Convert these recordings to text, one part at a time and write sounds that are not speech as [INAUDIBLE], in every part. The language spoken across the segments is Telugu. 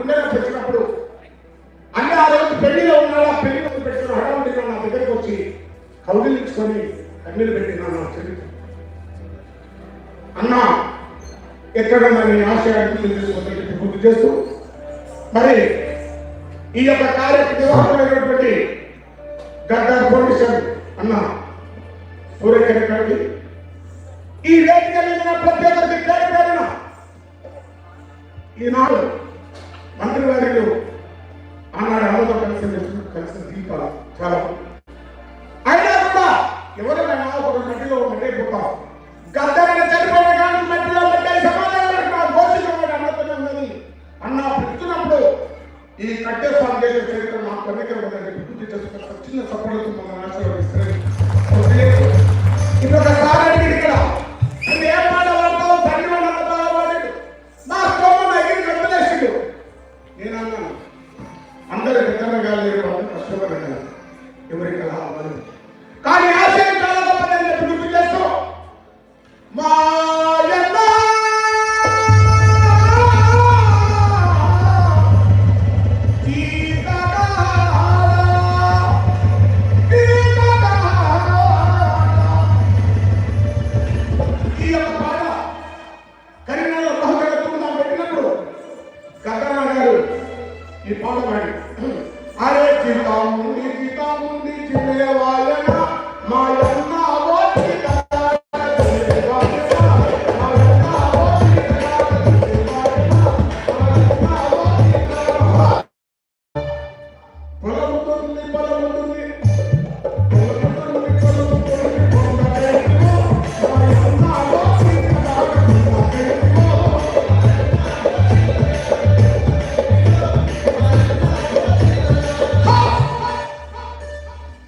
గుండెలో పెట్టినప్పుడు అంటే ఆ రోజు పెళ్ళిలో ఉన్నాడా? పెళ్ళి ముందు పెట్టిన హడావుడిగా నా దగ్గరికి వచ్చి కౌగిలించుకొని కన్నీళ్ళు పెట్టిన నా చెల్లి అన్నా ఎక్కడ మరి ఆశయాన్ని తెలుసుకుంటే గుర్తు చేస్తూ మరి ఈ యొక్క కార్యక్రమ నిర్వాహకులైనటువంటి గద్దర్ ఫౌండేషన్ అన్న సూర్యకరణి ఈ వేదిక మీద ప్రత్యేక పేరు ఈనాడు మంత్రి వారిలో ఆనాడు అమ్మతో కలిసి కలిసిన దీపాలు చాలా అయినా కూడా ఎవరైనా ఒక మట్టిలో మట్టి పోతాం గద్దరని చనిపోయిన కానీ మట్టిలో మట్టి సమాధానం ఘోషించబడి అన్నతనే ఉన్నది. అన్న పెడుతున్నప్పుడు ఈ కట్టే స్వామి చేసే చరిత్ర మా కన్నికలు ఉందని గుర్తు చేసుకున్న చిన్న సఫలత మన ఆశీర్వదిస్తారు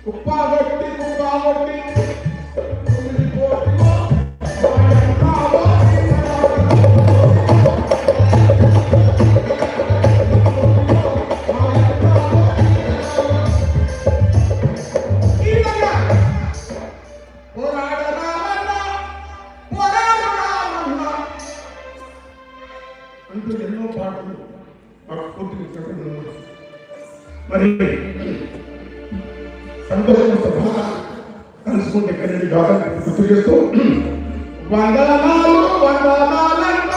కుప్పాగొట్టి కుప్పాగొట్టి కుమిలి పోటులో మాయన్నావో ఈ విధంగా పోరాడరామన్నా పోరాడరామన్నా అంటూ ఎన్నో పాటలు మాకు పూర్తి మరి గుర్తు చేస్తూ [CLEARS THROAT] వందనాలు వందనాలంట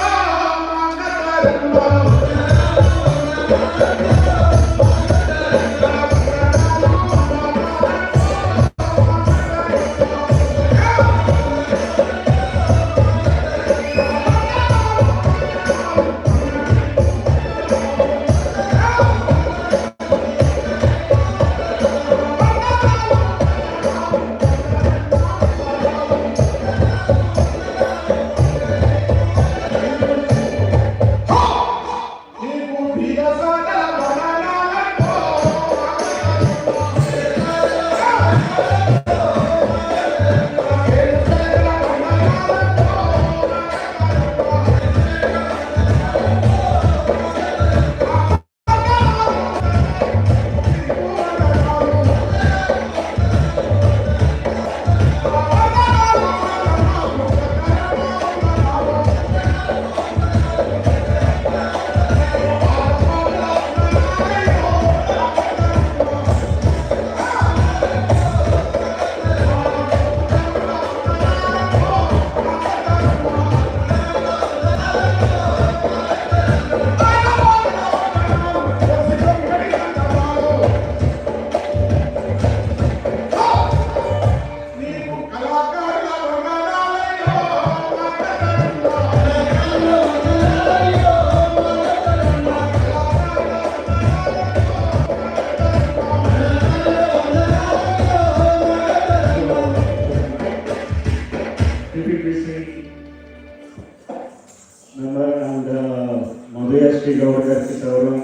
గౌడ్ గారికి సౌరవం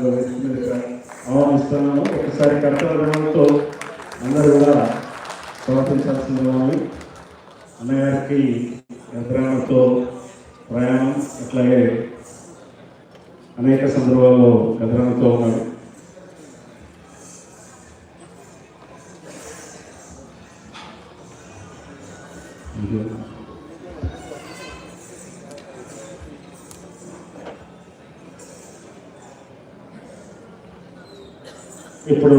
ఆహ్వానిస్తున్నాను ఒకసారి కర్తవ్యంతో అందరూ కూడా సమర్పించాల్సిందని అన్నగారికి యంత్రాలతో ప్రయాణం అట్లాగే అనేక సందర్భాల్లో గద్రాలతో ఉన్నారు ఇప్పుడు